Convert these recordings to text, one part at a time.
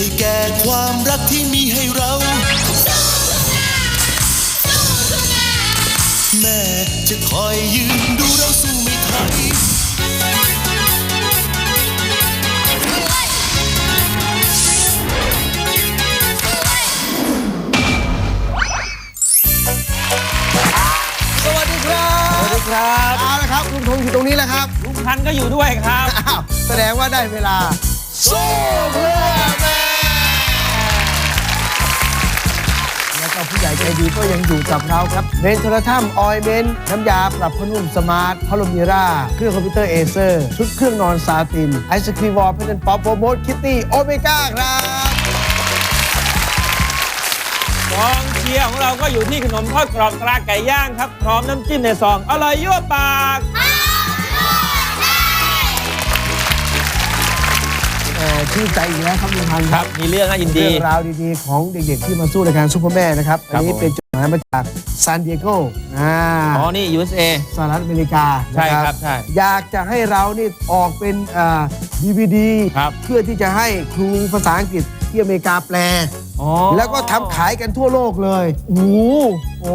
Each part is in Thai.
ให้แก่ความรักที่มีให้เรา แม่จะคอยยืนดูเราสู้ไม่ถอยสวัสดีครับสวัสดีครับเอาละครับลุงธงอยู่ตรงนี้แล้วครับ ลุงพันธุ์ก็อยู่ด้วยครับ อ้าวแสดงว่าได้เวลา สู้เพื่อ ก็ผู้ใหญ่ใจดีก็ยังอยู่กับเราครับเบนโทรทัมออยเบนน้ำยาปรับผ้านุ่มสมาร์ทพัดลมมิราเครื่องคอมพิวเตอร์เอเซอร์ชุดเครื่องนอนซาตินไอศครีมวอลเพนป๊อปโปรโมทคิตตี้โอเมก้าครับกองเชียร์ของเราก็อยู่ที่ขนมทอดกรอบตราไก่ย่างครับ พร้อมน้ำจิ้มในซอง อร่อยยั่วปาก อ่อชื่นใจอีกแล้วครับลุงพันธ์ครับมีเรื่องน่ายินดี เรื่องราวดีๆ ของเด็กๆ ที่มาสู้รายการซูเปอร์แม่นะครับครัอับนนี้ผม เป็นจดหมายมาจากซานดิเอโกอ่าอ๋อนี่ USA สหรัฐอเมริกาใช่นะครับใช่ อยากจะให้เรานี่ออกเป็นดีวีดีครับ เพื่อที่จะให้ครูภาษาอังกฤษที่อเมริกาแปลอ๋อ แล้วก็ทำขายกันทั่วโลกเลย โอ้โหโอ้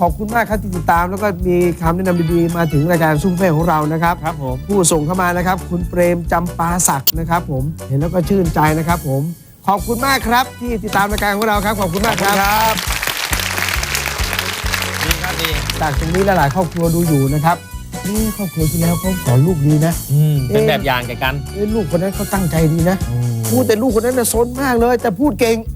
ขอบคุณมากครับที่ติดตาม แล้วก็มีคำแนะนำดีๆ มาถึงรายการซูเปอร์แม่ของเรานะครับ ครับผม ผู้ส่งเข้ามานะครับ คุณเปรมจำปาศักดิ์นะครับ ผมเห็นแล้วก็ชื่นใจนะครับ ผม ขอบคุณมากครับ ที่ติดตามรายการของเราครับ ขอบคุณมากครับดีครับดีจากตรงนี้หลายๆครอบครัวดูอยู่นะครับนี่ครอบครัวที่แล้วเขาสอนลูกดีนะ อืมเป็นเอ๊ะแบบอย่างแก่กัน เอ้ยลูกคนนั้นเขาตั้งใจดีนะ พูดแต่ลูกคนนั้นน่ะซนมากเลย แต่พูดเก่งอืม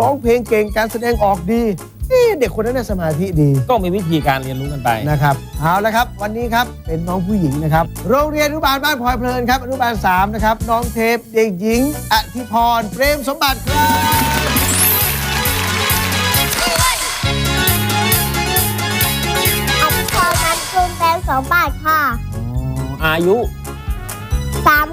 ร้องเพลงเก่งการแสดงออกดีเอ๊ะเด็กคนนั้นน่ะสมาธิดีก็มีวิธีการเรียนรู้กันไป นะครับเอาละครับ วันนี้ครับเป็นน้องผู้หญิงนะครับ โรงเรียนอนุบาลบ้านพลอยเพลินครับอนุบาล3นะครับน้องเทพเด็กหญิงอธิพรเปรมสมบัติครับอันพอนั้นคูณเป็นสองบาทค่ะอายุสาม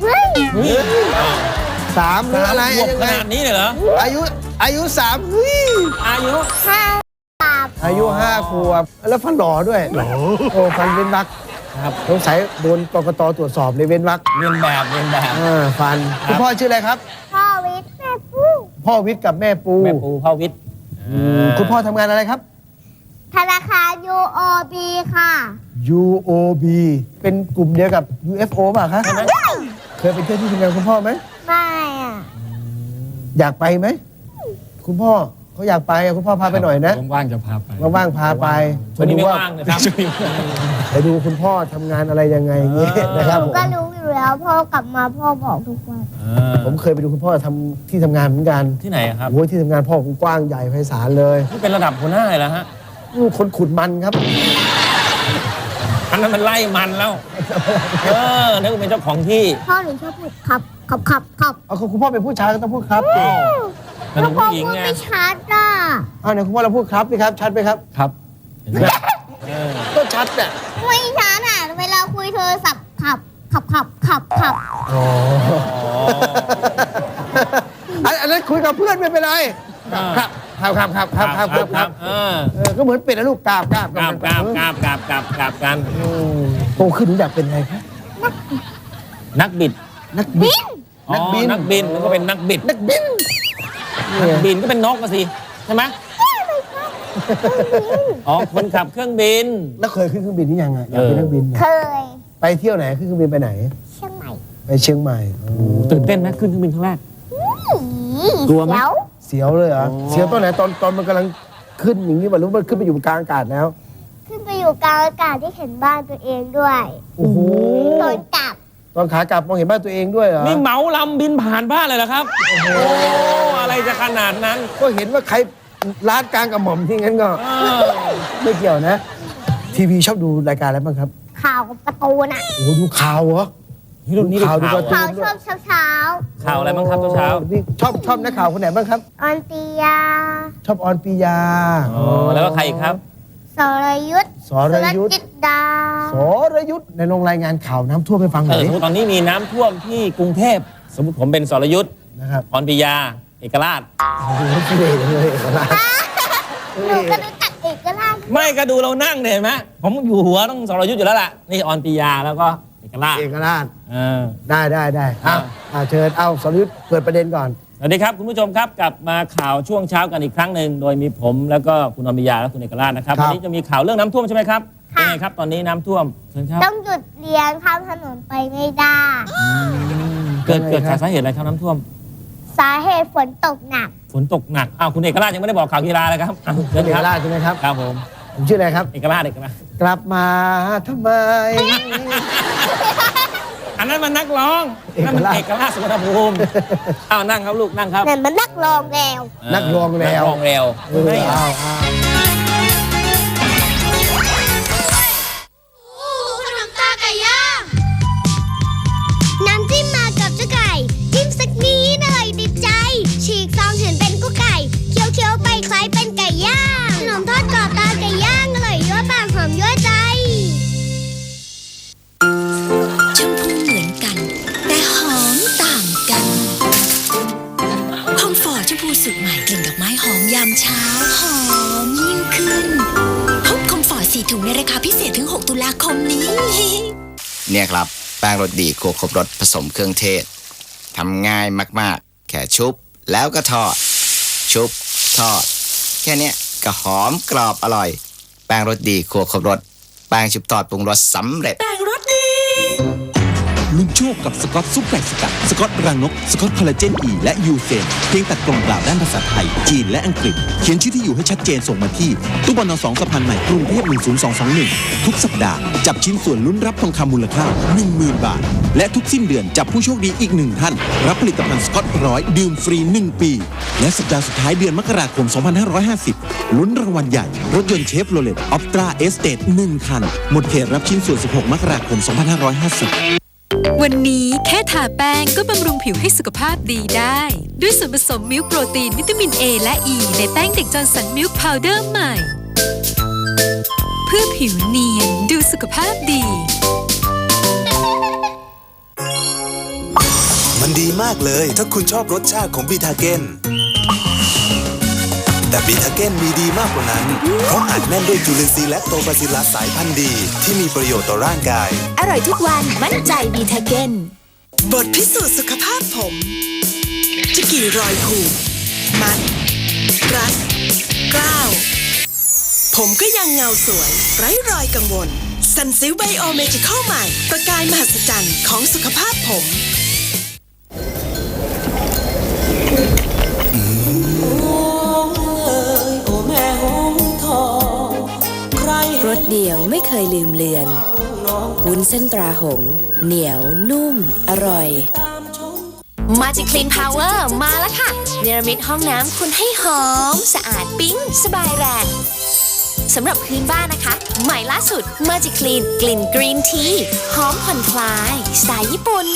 เฮ้ย เฮ้ย สามหรืออะไรขวบยังขไงนาดนี้เลยเหรอ อายุอายุสามเฮ้ยอายุห้าบาทอายุห้าขวบแล้วฟันหล่อด้วยหล่อโอ้ฟันเว้นวักครับสงสัยโดนกกตตรวจสอบเลยเว้นวักเรียนแบบเรียนแบบอ่าฟันคุณพ่อชื่ออะไรครับ พ่อวิทย์แม่ผู้พ่อวิทย์กับแม่ปูแม่ปูพ่อวิทย์อืมคุณพ่อทำงานอะไรครับ ธนาคาร UOB ค่ะ UOB เป็นกลุ่มเดียวกับ UFO ป่ะคะเคยไปเที่ยวที่ทำงานคุณพ่อไหม ไม่ อะอยากไปไหม คุณพ่อเขาอยากไปอะคุณพ่อพาไปหน่อยนะ ว่างๆจะพาไปว่างๆพาไปช่วงนี้ไม่ว่างนะครับ ไปดูคุณพ่อทำงานอะไรยังไงอย่างเงี้ยเออ นะครับหนูผมก็รู้อยู่แล้วพ่อกลับมาพ่อบอกทุกวัน ผมเคยไปดูคุณพ่อทำที่ทำงานเหมือนกันที่ไหนอะครับโอ้ยที่ทำงานพ่อผมกว้างใหญ่ไพศาลเลยนี่เป็นระดับหัวหน้าเลยแล้วฮะลูกคนขุดมันครับ อันนั้นมันไล่มันแล้ว เออนึกว่าเป็นเจ้าของที่พ่อหนูชอบพูดขับ ขับขับขับเอาคุณพ่อเป็นผู้ชายก็ต้องพูดครับแต่หแล้วนูพ่อผู้หญิงพูดไงไม่ชัดอะเอาเนี่ยคุณพ่อเราพูดครับสิครับ ชัดไหมครับครับเห็นไหมเออก็ชัดเนี่ยไม่ชัดอะเวลาคุยโทรศัพท์ขับขับขับขับขับอ๋ออันอันนั้นคุยกับเพื่อนไม่เป็นไรอ่าครับครับครับครับครับครับครับเออเออก็เหมือนเป็ดนะลูกกราบกราบกราบกราบกราบกราบกราบกราบกันอืมโตขึ้นหนูอยากเป็นอะไรครับนักบิดนักบินอ๋อ นักบิน นักบินมันก็เป็นนักบิด นักบินนักบินก็เป็นนกก็สิใช่ไหมอ๋อคนขับเครื่องบิน แล้วเคยขึ้นเครื่องบินนี่ยังไงอยากเป็นนักบินไหมเคย ไปเที่ยวไหนขึ้นเครื่องบินไปไหน เชียงใหม่ ไปเชียงใหม่อ๋อตื่นเต้นไหมขึ้นเครื่องบินครั้งแรกกกลัวไหมเดี๋ยวเสียวเลยเหรออ๋อเสียวตอนไหนตอนตอนมันกำลังขึ้นอย่างนี้ป่ะหรู้มันขึ้นไปอยู่กลางอากาศแล้ว ขึ้นไปอยู่กลางอากาศที่เห็นบ้านตัวเองด้วยโอ้โหตอนกลับ ตอนขากลับมองเห็นบ้านตัวเองด้วยเหรอนี่เหมาลำบินผ่านบ้านเลยเหรอครับ โอ้โหอะไรจะขนาดนั้นก็เห็นว่าใครลาดกลางกับหม่อมที่งั้นก็ เออไม่เกี่ยวนะ ทีวีชอบดูรายการอะไรบ้างครับข่าวกับการ์ตูนอะโอ้โหดูข่าวเหรอ นี่รุ่นนี้ดูข่าวดูข่าวการ์ตูเขานชอบเช้าเช้าข่าวอะไรบ้างครับเช้าโอ้นี่ชอบชอบนักข่าวคนไหนบ้างครับ ๆออนติยาชอบออนปียาๆอ๋อแล้วก็ใครอีกครับ สรยุทธสรยุทธจิตดาสรยุทธ์ในโรงรายงานข่าวน้ำท่วมให้ฟังหเอน่ออยสดิมมติตอนนี้มีน้ำท่วมที่กรุงเทพ สมมติผมเป็นสรยุทธ์นะครับพรปิยา เอกราช โอ้โหขี้เหร่จังเลยเอกราชหนูก็รู้จักเอกราชไม่ก็ดูเรานั่งเนี่ยเห็นไหมผมอยู่หัวต้องสรยุทธ์อยู่แล้วล่ะ นี่ออนปิยาแล้วก็เอกราชเอกราช เออ ได้ได้ได้อะอ่าอ่าเชิญ เอาสรยุทธ์เปิดประเด็นก่อน สวัสดีครับ คุณผู้ชมครับกลับมาข่าวช่วงเช้ากันอีกครั้งหนึ่งโดยมีผมแล้วก็คุณอมิยาและคุณเอกราชนะครับครับ วันนี้จะมีข่าวเรื่องน้ำท่วมใช่ไหมครับเป็นไงครับตอนนี้น้ำท่วมเชิญครับต้องหยุดเรียนข้ามถนนไปไม่ได้ เกิดเกิดจากสาเหตุอะไรครับน้ำท่วม สาเหตุฝนตกหนัก ฝนตกหนักอ้าวคุณเอกราชยังไม่ได้บอกข่าวกีฬาเลยครับอะเชิญเอคกรับราชใช่ไหมครับ ครับผมผมชื่ออะไรครับ เอกราชเอกราชกลับมาทำไม อันนั้นมันนักร้องเอกนั่นมันราชเอกราชสุวรรณภูมิอ้าวนั่งครับลูกนั่งครับ นั่นมันนักร้องแล้วนักร้องแล้วนักร้องแล้วเออเอาเอา สดีครัวครบรสผสมเครื่องเทศทำง่ายมากๆ แค่ชุบแล้วก็ทอด ชุบทอด แค่นี้ก็หอมกรอบอร่อย แป้งรสดีครัวครบรสแป้งชุบทอดปรุงรสสำเร็จ ลุ้นโชคกับสกอตซุปไก่สกัด สกอตรังนก สกอตคอลลาเจนอีและยูเซนเพียงตัดกล่องเปล่าด้านภาษาไทย จีนและอังกฤษ เขียนชื่อที่อยู่ให้ชัดเจนส่งมาที่ ตู้บอลสองสะพานใหม่กรุงเทพ10221 ทุกสัปดาห์ จับชิ้นส่วนลุ้นรับทองคำมูลค่า 10,000 บาท และทุกสิ้นเดือนจับผู้โชคดีอีกหนึ่งท่าน รับผลิตภัณฑ์สกอตร้อยดื่มฟรี 1 ปี และสัปดาห์สุดท้ายเดือนมกราคม 2550 ลุ้นรางวัลใหญ่ รถยนต์เชฟโรเลตออฟตราเอสเตท1คัน หมดเขตรับชิ้นส่วน 16 มกราคม 2550 วันนี้แค่ทาแป้งก็บำรุงผิวให้สุขภาพดีได้ ด้วยส่วนผสมมิลค์โปรตีน วิตามิน A และ E ในแป้งเด็กจอร์นสันมิลค์พาวเดอร์ใหม่ เพื่อผิวเนียนดูสุขภาพดี มันดีมากเลยถ้าคุณชอบรสชาติของบีทาเกน แต่บีทาเกนมีดีมากกว่านั้น เพราะอัดแน่นด้วยจุลินทรีย์และโตบาซิลลัสสายพันธุ์ดี ที่มีประโยชน์ต่อร่างกาย อร่อยทุกวันมั่นใจบีทาเกนบทพิสูจน์สุขภาพผม จะกี่รอยผูกมัด รัดกล้าว ผมก็ยังเงาสวย ไร้รอยกังวล สันซิลไบโอเมจิคอลใหม่ ประกายมหัศจรรย์ของสุขภาพผม สเดียวไม่เคยลืมเลือนวุ้นเส้นตราหง เหนียว นุ่ม อร่อย Magic Clean Power มาแล้วค่ะ เนรมิตห้องน้ำคุณให้หอม สะอาดปิ๊ง สบายแรงสำหรับพื้นบ้านนะคะ ใหม่ล่าสุด Magic Clean กลิ่นกรีนทีหอมผ่อนคลายสไตล์ญี่ปุ่น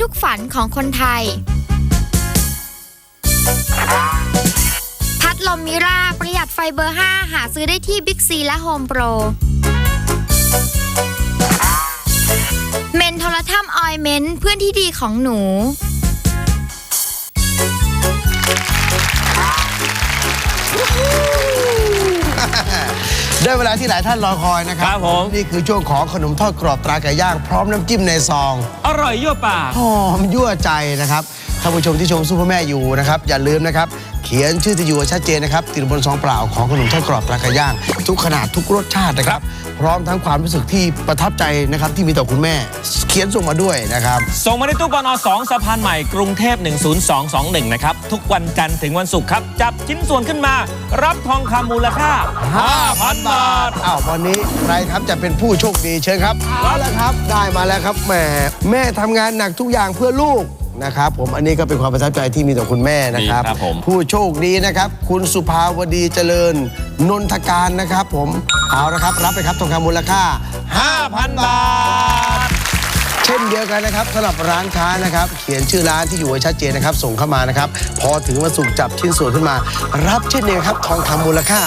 ทุกฝันของคนไทย พัดลมมิราประหยัดไฟเบอร์ 5 หาซื้อได้ที่บิ๊กซีและโฮมโปร เมนโทรทัมออยเมนต์เพื่อนที่ดีของหนู ได้เวลาที่หลายท่านรอคอยนะครัครับผม นี่คือช่วงของขนมทอดกรอบตราไก่ย่าง พร้อมน้ำจิ้มในซองอร่อยยั่วปาก หอมยั่วใจนะครับท่านผู้ชมที่ชมซูเปอร์แม่อยู่นะครับ อย่าลืมนะครับ เขียนชื่อที่อยู่ให้ชัดเจนนะครับ ติดบนซองเปล่าของขนมทอดกรอบปลากระย่าง ทุกขนาดทุกรสชาตินะครับ พร้อมทั้งความรู้สึกที่ประทับใจนะครับที่มีต่อคุณแม่ เขียนส่งมาด้วยนะครับ ส่งมาที่ตู้ปน2สะพานใหม่กรุงเทพ 10221 นะครับ ทุกวันจันทร์ถึงวันศุกร์ครับ จับชิ้นส่วนขึ้นมา รับทองคำมูลค่า 5,000 บาท อ้าววันนี้ใครครับจะเป็นผู้โชคดีเชิญครับเอาละครับ ได้มาแล้วครับแหมแม่ทำงานหนักทุกอย่างเพื่อลูก นะครับผมอันนี้ก็เป็นความประทับใจที่มีต่อคุณแม่นะครับ ดีครับผม ผู้โชคดีนะครับ คุณสุภาวดีเจริญ นนทการนะครับ ผมเอาละครับ รับไปครับทองคำมูลค่า 5,000 บาท เช่นเดียวกันนะครับสำหรับร้านค้านะครับ เขียนชื่อร้านที่อยู่ไว้ชัดเจนนะครับ ส่งเข้ามานะครับ พอถึงวันศุกร์จับชิ้นส่วนขึ้นมา รับเช่นเดียวครับทองคำมูลค่า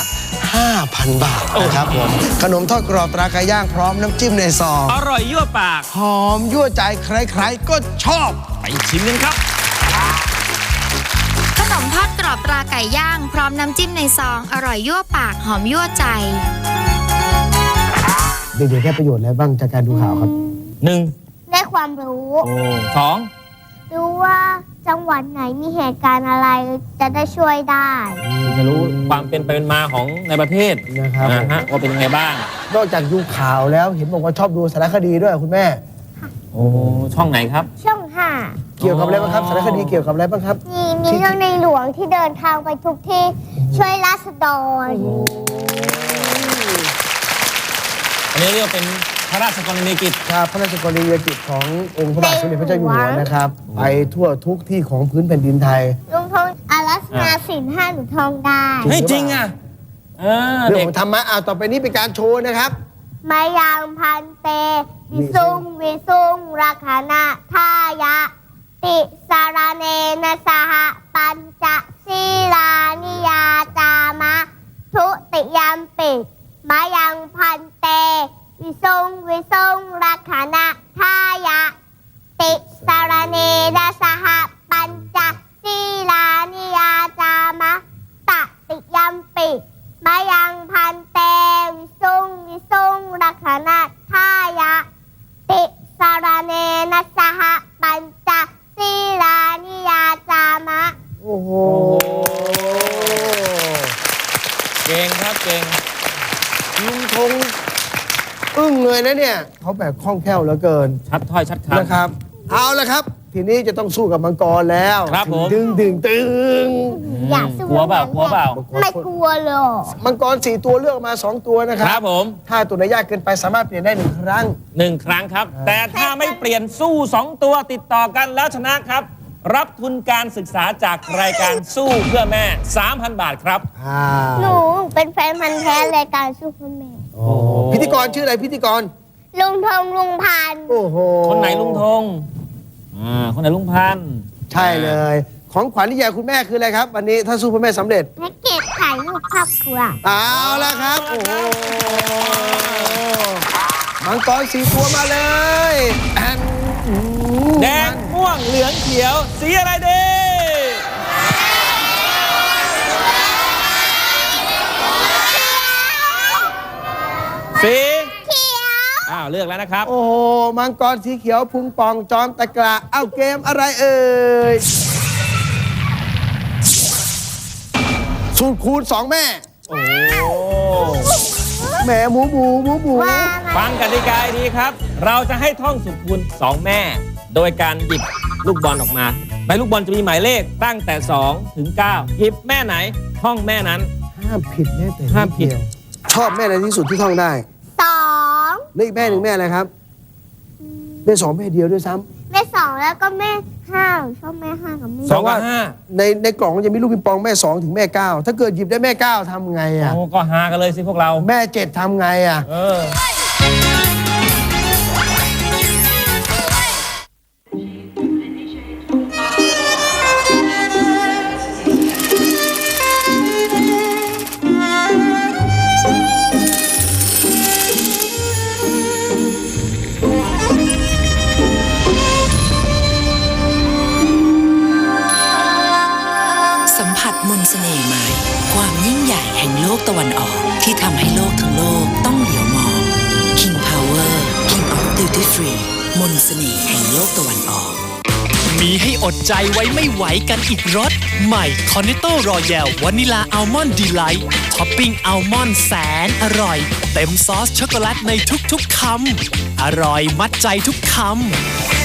5,000 บาทนะครับผมขนมทอดกรอบตราไก่ย่างพร้อมน้ำจิ้มในซอง อร่อยยั่วปาก หอมยั่วใจใครๆก็ชอบไป ชิมกันครับ ขนมทอดกรอบปลาไก่ย่าง พร้อมน้ำจิ้มในซอง อร่อยยั่วปากหอมยั่วใจ เด็กๆได้ประโยชน์อะไรบ้างจากการดูข่าวครับ1ได้ความรู้ สองรู้ว่าจังหวัดไหนมีเหตุการณ์อะไรจะได้ช่วยได้ จะรู้ความเป็นไปเป็นมาของในประเทศนะครับ นะฮะว่าเป็นยังไงบ้าง นอกจากดูข่าวแล้วเห็นบอกว่าชอบดูสารคดีด้วยคุณแม่ โอ้ช่องไหนครับ ช่องห้าเกี่ยวกับอะไรบ้างครับสารคดีเกี่ยวกับอะไรบ้างครับ มีมีเรื่องในหลวงที่เดินทางไปทุกที่ช่วยราษฎรอันนี้เรียกว่าเป็นพระราชกรณียกิจ ครับพระราชกรณียกิจขององค์พระบาทสมเด็จพระเจ้าอยู่หัวนะครับ ไปทั่วทุกที่ของพื้นแผ่นดินไทยลุงทองอารัสนาสินห้าหนูทองได้เฮ้ยจริงอะเออเรื่องเด็กของธรรมะเอาต่อไปนี้เป็นการโชว์นะครับ มายังพันเตวิสุงวิสุงรักขณะทายะ ติสารเนนะสหปัญจศีลานิยาจามะ ทุติยมปิมายังพันเตวิสุงวิสุงรักขณะทายะ ติสารเนนะสหปัญจศีลานิยาจามะตติยมปิมายังพันเตวิ เนี่ยเขาแบบคล่องแคล่วเหลือเกินชัดถ้อยชัดคำ นะครับ เอาละครับ ทีนี้จะต้องสู้กับมังกรแล้วครับผม ดึงดึงตึงอยากสู้กลัวเปล่ากลัวเปล่า ไม่กลัวหรอกมังกรสี่ตัวเลือกมาสองตัวนะคครัรับผมถ้าตัวไหนยากเกินไปสามารถเปลี่ยนได้หนึ่งครั้ง หนึ่งครั้งครับ แต่ถ้าไม่เปลี่ยนสู้สองตัวติดต่อกันแล้วชนะครับ รับทุนการศึกษาจากรายการสู้เพื่อแม่ 3,000 บาทครับ อ่าหนูเป็นแฟนพันธ์แท้รายการซูเปอร์แมนโอ้พิธีกรชื่ออะไรพิธีกร ลุงทองลุงพันธุ์โอ้โหคนไหนลุงธงอ่าคนไหนลุงพันธุ์ใช่เลย ของขวัญที่อยากคุณแม่คืออะไรครับ วันนี้ถ้าสู้เพ่อแม่สำเร็จ แพ็กเกจถ่ายรูปครอบครัว เอาละครับ โอ้โหมังกรสีตัวมาเลยอันอืมแดงม่วงเหลืองเขียวสีอะไรดีสีเขียวอ้าวเลือกแล้วนะครับ โอ้โหมังกรสีเขียวพุงปองจอมตะกระเอาเกมอะไรเอ่ยสูตรคูณสองแม่โอ้แหมหมูหมูหมูหมูว่ามาฟังกติกาให้ดีครับ เราจะให้ท่องสุขุนสองแม่ โดยการหยิบลูกบอลออกมาใบลูกบอลจะมีหมายเลขตั้งแต่ 2 ถึง 9 หยิบแม่ไหนท่องแม่นั้น ห้ามผิดแม่แต่ห้ามผิดเยวชอบแม่ในที่สุดที่ท่องได้ สอง แล้วอีกแม่หนึ่งแม่อะไรครับ แม่สองแม่เดียวด้วยซ้ำ แม่สองแล้วก็แม่ห้าชอบแม่ห้ากับแม่สองกับห้าในในกล่องมันจะมีลูกปิงปองแม่สองถึงแม่เก้าถ้าเกิดหยิบได้แม่เก้าทำไงอะ โอ้ก็หากันเลยสิพวกเรา แม่เจ็ดทำไงอะ เออ ผัสมนเสน่ห์ใหม่ ความยิ่งใหญ่แห่งโลกตะวันออกที่ทำให้โลกทั้งโลกต้องเหลียวมอง King Power King of Duty Free มนเสน่ห์แห่งโลกตะวันออก มีให้อดใจไว้ไม่ไหวกันอีกรสใหม่คอนเนโต้รอยัลวานิลาอัลมอนด์ดีไลท์ท็อปปิ้งอัลมอนด์แสนอร่อย เต็มซอสช็อกโกแลตในทุกๆคำอร่อยมัดใจทุกคำ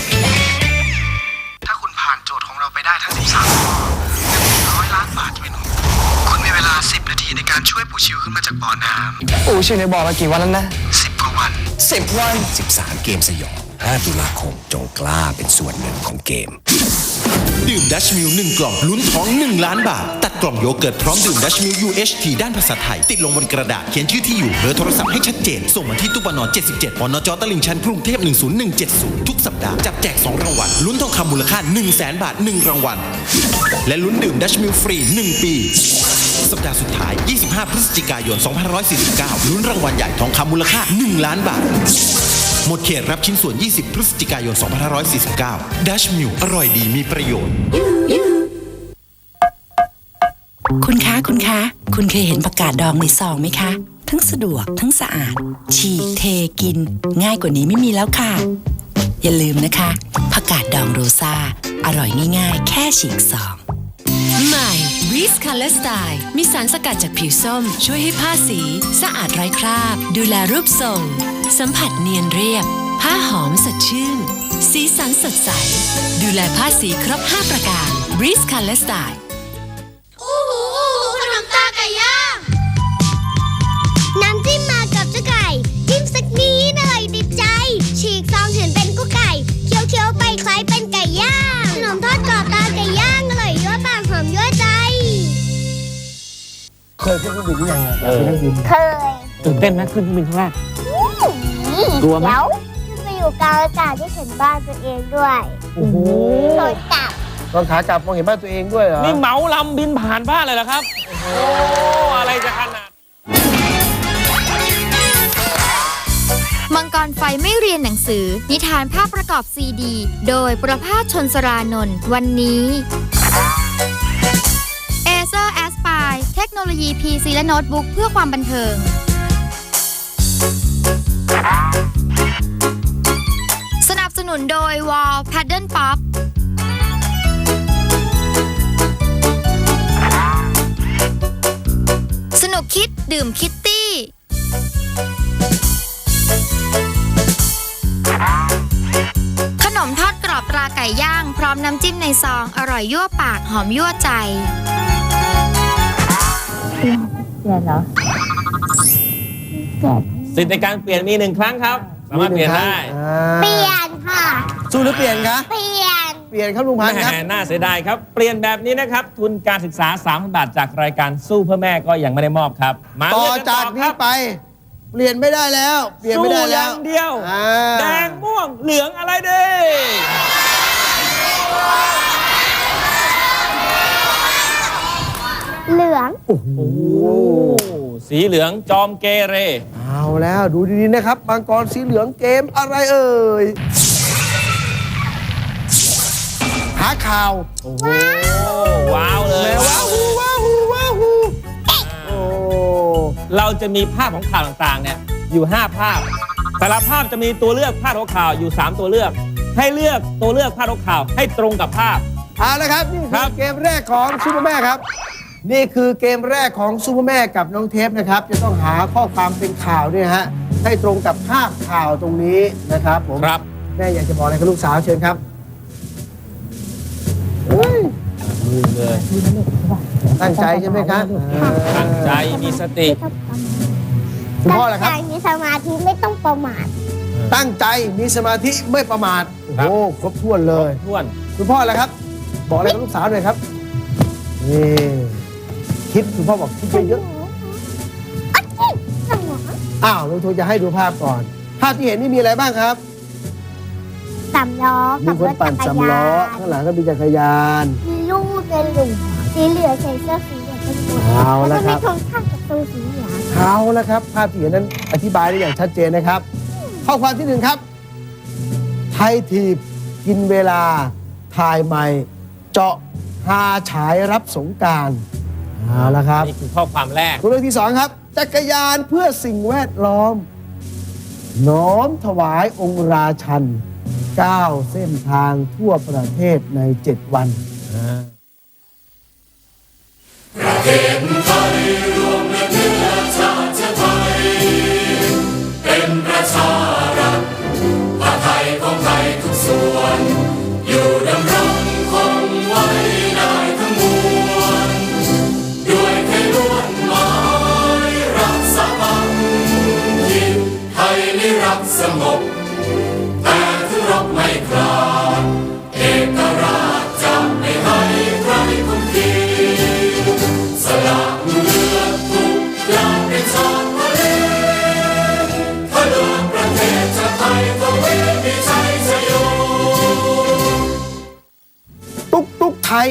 ำปู่ชื่อในบ่อมากี่วันแล้วนะ10กว่าวัน10วัน 13 เกมสยอง 5 ตุลาคม จงกล้าเป็นส่วนหนึ่งของเกม ดื่มดัชมิล1กล่องลุ้นท้อง 1 ล้านบาท ตัดกล่องโยเกิร์ตพร้อมดื่มดัชมิล UHT ด้านภาษาไทย ติดลงบนกระดาษเขียนชื่อที่อยู่เบอร์โทรศัพท์ให้ชัดเจน ส่งมาที่ตู้ปน77ปนจตลิ่งชันกรุงเทพ10170 ทุกสัปดาห์จับแจก 2 รางวัลลุ้นทองคำมูลค่า 1 0 0 0 0แบาท 1 รางวัลและลุ้นดื่มดัชมิลฟรี 1 ปี สัปดาห์สุดท้าย 25 พฤศจิกายน 2549 ลุ้นรางวัลใหญ่ทองคำมูลค่า 1 ล้านบาท หมดเขตรับชิ้นส่วน 20 พฤศจิกายน 2549ดัชมิลอร่อยดีมีประโยชน์ คุณคะคุณคะ คุณเคยเห็นผักกาดดองในซองไหมคะ ทั้งสะดวกทั้งสะอาด ฉีกเทกิน ง่ายกว่านี้ไม่มีแล้วค่ะ อย่าลืมนะคะผักกาดดองโรซาอร่อยง่ายๆ แค่ฉีกซองใหม่ r e e s Color Style มีสารสกัดจากผิวส้ม ช่วยให้ผ้าสี สะอาดไร้คราบ ดูแลรูปทรง สัมผัสเนียนเรียบ ผ้าหอมสดชื่น สีสันสดใส ดูแลผ้าสีครบ 5 ประการ r e e s Color Style อู้หูอู้หูขนมตาไก่ย่างน้ำจิ้มมากับเจ้าไก่ จิ้มสักนิดอร่อยติดใจ ฉีกซองเห็นเป็นกุ๊กไก่ เคี้ยวๆไปคล้ายเป็นไก่ เคยขึ้นเครื่องบินหรือยังอะอยากขึ้นเครื่องบินเคยตื่นเต้นไหมขึ้นเครื่องบินครั้งแรก กลัวไหม เดี๋ยวขึ้นไปอยู่กลางอากาศที่เห็นบ้านตัวเองด้วยโอ้โหโดนจับตอนขากลับมองเห็นบ้านตัวเองด้วยเหรอนี่เหมาลำบินผ่านบ้านเลยเหรอครับ โอ้อะไรจะขนาด มังกรไฟไม่เรียนหนังสือ นิทานภาพประกอบซีดี โดยประภาสชนสรานนท์วันนี้ โนโลยี PC และโน้ตบุ๊กเพื่อความบันเทิง สนับสนุนโดย Wall Paddle Pop สนุกคิดดื่มคิตตี้ขนมทอดกรอบตราไก่ย่าง พร้อมน้ำจิ้มในซอง อร่อยยั่วปากหอมยั่วใจ เดี๋ยวเหรอสิทธิ์ในการเปลี่ยนมีหนึ่งครั้งครับ สามารถเปลี่ยนได้อ่าเปลี่ยนค่ะ สู้หรือเปลี่ยนคะเปลี่ยน เปลี่ยนครับลุงพันธุ์ครับ แหมน่าเสียดายครับ เปลี่ยนแบบนี้นะครับ ทุนการศึกษา 3,000 บาทจากรายการสู้เพื่อแม่ก็ยังไม่ได้มอบครับ มาต่อเลืนจากคนี้รับไป เปลี่ยนไม่ได้แล้ว เปลี่ยนไม่ได้สู้อแล้ย่าว งเดียว อ่า แดงม่วงเหลืองอะไรดี เหลือง โอ้โหโอ้สีเหลืองจอมเกเร เอาแล้วดูดีๆนะครับมังกรสีเหลืองเกมอะไรเอ่ย หาข่าวโอ้โหว้าวเลยแม่ว้าวฮูว้าวฮูว้าวฮูโอ้เราจะมีภาพของข่าวต่างๆเนี่ยอยู่ 5 ภาพ แต่ละภาพจะมีตัวเลือกพาดหัวข่าวอยู่ 3 ตัวเลือก ให้เลือกตัวเลือกพาดหัวข่าวให้ตรงกับภาพ เอาละครับนี่คคืรัอบเกมแรกของซูเปอร์แม่ครับ นี่คือเกมแรกของซูเปอร์แม่กับน้องเทปนะครับ จะต้องหาข้อความเป็นข่าวเนี่ยฮะให้ตรงกับภาพข่าวตรงนี้นะครับผมครับ แม่อยากจะบอกอะไรกับลูกสาวเชิญครับเฮ้ยมือเลยตั้งใจใช่ไหมครับตั้งใจมีสติคุณพ่อแหละครับ ตั้งใจมีสมาธิไม่ต้องประมาทตั้งใจมีสมาธิไม่ประมาทโอ้โหครบถ้วนเลย ท้วน คุณพ่อแหละครับ บอกอะไรกับลูกสาวหน่อยครับนี่ คิดคุณพ่อบอกคิดเยอะๆอ้าวลุงทูจะให้ดูภาพก่อน ภาพที่เห็นนี่มีอะไรบ้างครับสามล้อมีกับคนรถปั่นจักรสำล้ยาอนข้างหลังก็มีจักรยาน มีลูกเป็นหลุมสีเหลืองใส่เสื้อสีเหลืองเป็นหมวดเอาละแล้วคก็รับมีธงชาติกับตูสีเหลืองเอาละครับ ภาพที่เห็นนั้นอธิบายได้อย่างชัดเจนนะครับ ข้อความที่หนึ่งครับไทยทีบกินเวลาถ่ายใหม่ เจาะหาฉายรับสงกราร เอาละครับ นี่คือข้อความแรกตัวเลือกที่สองครับ จักรยานเพื่อสิ่งแวดล้อม น้อมถวายองค์ราชัน9เส้นทางทั่วประเทศใน 7 วันเป็นประชารัฐผ้าไทยของไทยทุกส่วน อยู่ักสงบ แต่ทุรกไม่คลาดเอกราชจะไม่ให้ใครคนทีสละเลือดทุกอย่างเป็นชาติเลถ้าเดินประเทศจะไทยก็เวมีชัยชยตุ๊กตุ๊กไทย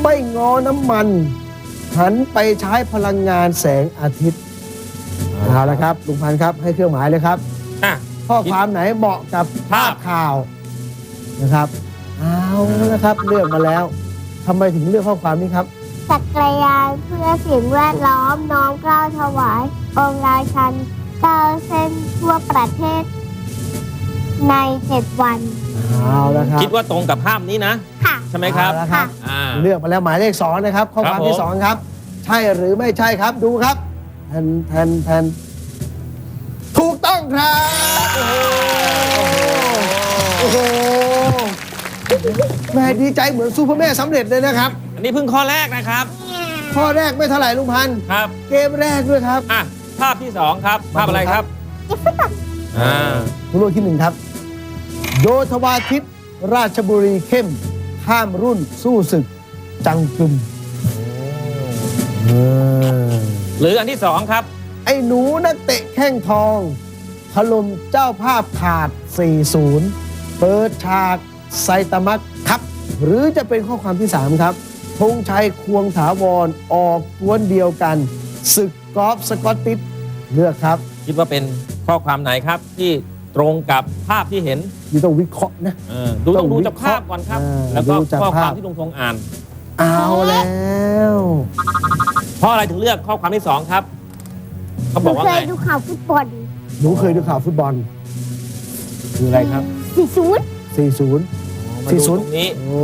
ไม่งอน้ำมัน หันไปใช้พลังงานแสงอาทิตย์ เอาละครับลุงพันธ์ครับให้เครื่องหมายเลยครับ อะ ข้อความไหนเหมาะกับภาพข่าวนะครับเอาละครับเลือกมาแล้วทำไมถึงเลือกข้อความนี้ครับ จักรยานเพื่อสิ่งแวดล้อมน้อมเกล้าถวาย องค์ราชันเก้าเส้นทั่วประเทศ ในเจ็ดวันเอาละครับคิดว่าตรงกับภาพนี้นะ ค่ะ ใช่ไหมครับ เอาละครับ อ่า เลือกมาแล้วหมายเลขสองนะครับ ข้อความครับผมที่สองครับ ใช่หรือไม่ใช่ครับดูครับ แทนแทนแทนถูกต้องครับ โอ้โห แม่ดีใจเหมือนซูเปอร์แม่สำเร็จเลยนะครับ อันนี้เพิ่งข้อแรกนะครับข้อแรกไม่เท่าไหร่ลุงพันธ์ครับเกมแรกด้วยครับ อะภาพที่สองครับ ภาพอะไรครับอ่าผู้รู้ที่หนึ่งครับ โยธวาทิตราชบุรีเข้ม ข้ามรุ่นสู้ศึก จังกึมเออ หรืออันที่สองครับ ไอ้หนูนักเตะแข้งทองถล่มเจ้าภาพขาด 4-0 เปิดฉากไซตามักครับ หรือจะเป็นข้อความที่ 3 ครับธงชัยควงถาวรออกกวนเดียวกันศึกกอล์ฟสกอตติชเลือกครับ คิดว่าเป็นข้อความไหนครับที่ตรงกับภาพที่เห็นนี่ต้องวิเคราะห์นะ เออดูต้องดูจากภาพก่อนครับอ่าแล้วก็ดูจากข้อความภาพที่ลุงพงษ์อ่าน เอาแล้ว เพราะอะไรถึงเลือกข้อความที่สองครับเขาบอกว่าเคไงยดูข่าวฟุตบอลหนูเคยดูข่าวฟุตบอล คืออะไรครับสี่ศูนย์40 มาดูตรงนี้โอ้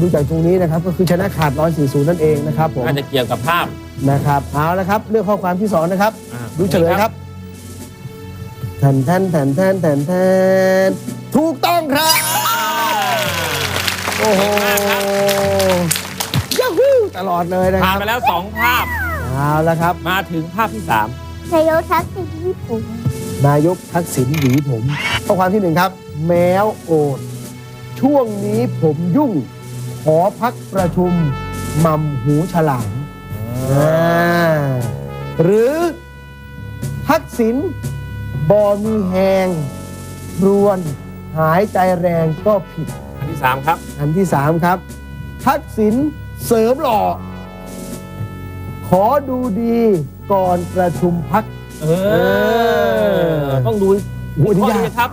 ดูจากตรงนี้นะครับ ก็คือชนะขาด 140 นั่นเองนะครับผมน่าจะเกี่ยวกับภาพนะครับเอาละครับเลือกข้อความที่สองนะครับ อ่าดูเฉลยครับแทนแทนแทนแทนแทนแทนถูกต้องครับ โอ้โหยาฮู ตลอดเลยนะคผ่านรับ ไปแล้วสองภาพเอาละครับ มาถึงภาพที่สามนายกทักษิณญี่ปุ่นนายกทักษิณหวีผมข้อความที่หนึ่งครับ แมวโอด ช่วงนี้ผมยุ่ง ขอพักประชุมมัมหูฉลามอ่าหรือ ทักษิณบอมีแหงรวน หายใจแรงก็ผิด อันที่สามครับ อันที่สามครับ ทักษิณ เสริมหล่อ ขอดูดีก่อนประชุมพัก เออ ต้องดูโอ้ยอันนี้วิเคราะห์ยากดีครับ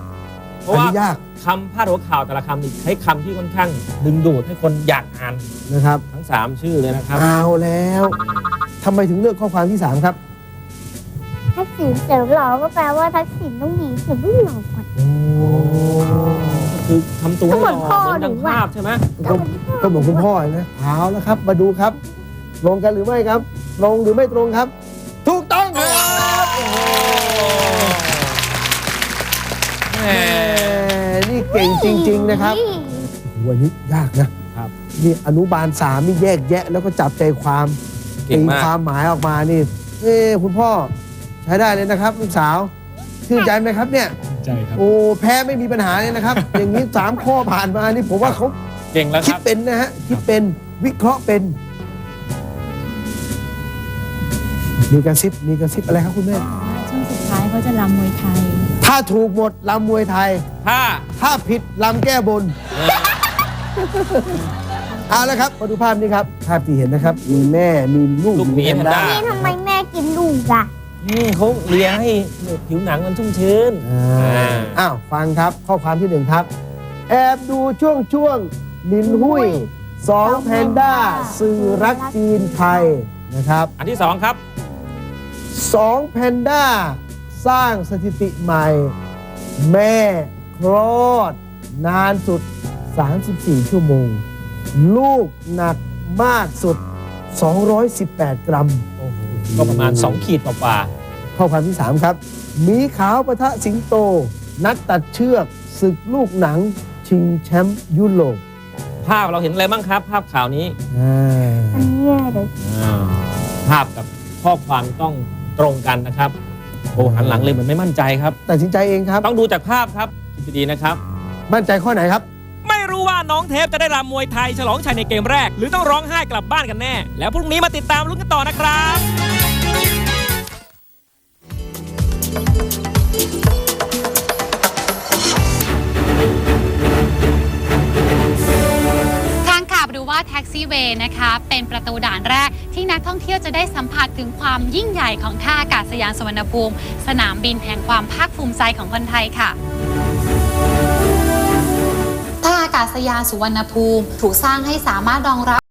เพราะอันว่านี้ยากคำพาดหัวข่าวแต่ละคำนี่ใช้คำที่ค่อนข้าง ดึงดูดให้คนอยากอ่านนะครับ ทั้งสามชื่อเลยนะครับ เอาแล้วทำไมถึงเลือกข้อความที่ 3 ครับ ทักษิณเสริมหล่อก็แปลว่าทักษิณต้องดีเสริมหล่อก่อน คือทำตัวให้หล่อก็เหมือนพ่อเหมือนดังหนูอะภาพใช่ไหมก็ก็เหมือนคุณพ่อนะเอาแล้วครับ มาดูครับตรงกันหรือไม่ครับตรงหรือไม่ตรงครับ ถูกต้องครับโอ้โหแหมแหมนี่เก่งจริง ๆ นะครับวันนี้ยากนะครับ นี่อนุบาลสามนี่แยกแยะ แล้วก็จับใจความเก่งตีมาก ความหมายออกมานี่ เอ้คุณพ่อใช้ได้เลยนะครับลูกสาวชื่นใจไหมครับเนี่ย ใช่ครับ โอ้แพ้ไม่มีปัญหาเลยนะครับ อย่างนี้สามข้อผ่านมานี่ผมว่าเขาเก่งแล้วคคิดรับ เป็นนะฮะคิดเป็นวิเคราะห์เป็น มีกระซิบมีกระซิบอะไรครับคุณแม่ช่วงสุดท้ายเขาจะรำมวยไทย ถ้าถูกหมดลำมวยไทย ถ้า ถ้าผิดลำแก้บน เอาละครับมาดูภาพนี้ครับ ภาพที่เห็นนะครับ มีแม่มีลูกลูกหมีแพนด้าแพนด้านี่ทำไมแม่กินลูกอะ อืมเขาเลียให้ผิวหนังมันชุ่มชื้น อ่า อ้าว ฟังครับข้อความที่หนึ่งครับ แอบดูช่วงช่วงลินหุยสองแพนด้า สื่อรักจีนไทยนะครับอันที่สองครับ สองแพนด้า สร้างสถิติใหม่ แม่คลอด นานสุด 34 ชั่วโมง ลูกหนักมากสุด 218 กรัม ก็ประมาณ 2 ขีดกว่าข้อความที่ 3 ครับหมีขาวปะทะสิงโต นัดตัดเชือกศึกลูกหนัง ชิงแชมป์ยุโรปๆภาพเราเห็นอะไรบ้างครับ ภาพข่าวนี้อ่าอันเนี้ยเดี๋ยวภาพกับข้อความต้องตรงกันนะครับโอ้หันหลังเลยเหมือนไม่มั่นใจครับ ตัดสินใจเองครับ ต้องดูจากภาพครับคิดดีๆนะครับ มั่นใจข้อไหนครับไม่รู้ ว่าน้องเทพจะได้รำมวยไทยฉลองชัยในเกมแรก หรือต้องร้องไห้กลับบ้านกันแน่ แล้วพรุ่งนี้มาติดตามลุ้นกันต่อนะครับาแท็กซี่เวย์นะคะ เป็นประตูด่านแรก ที่นักท่องเที่ยวจะได้สัมผัสถึงความยิ่งใหญ่ของท่าอากาศยานสวรรณภูมิ สนามบินแห่งความภาคภูมิใจของคนไทยค่ะากาศยานสุวรรณภูมิ ถูกสร้างให้สามารถรองรับ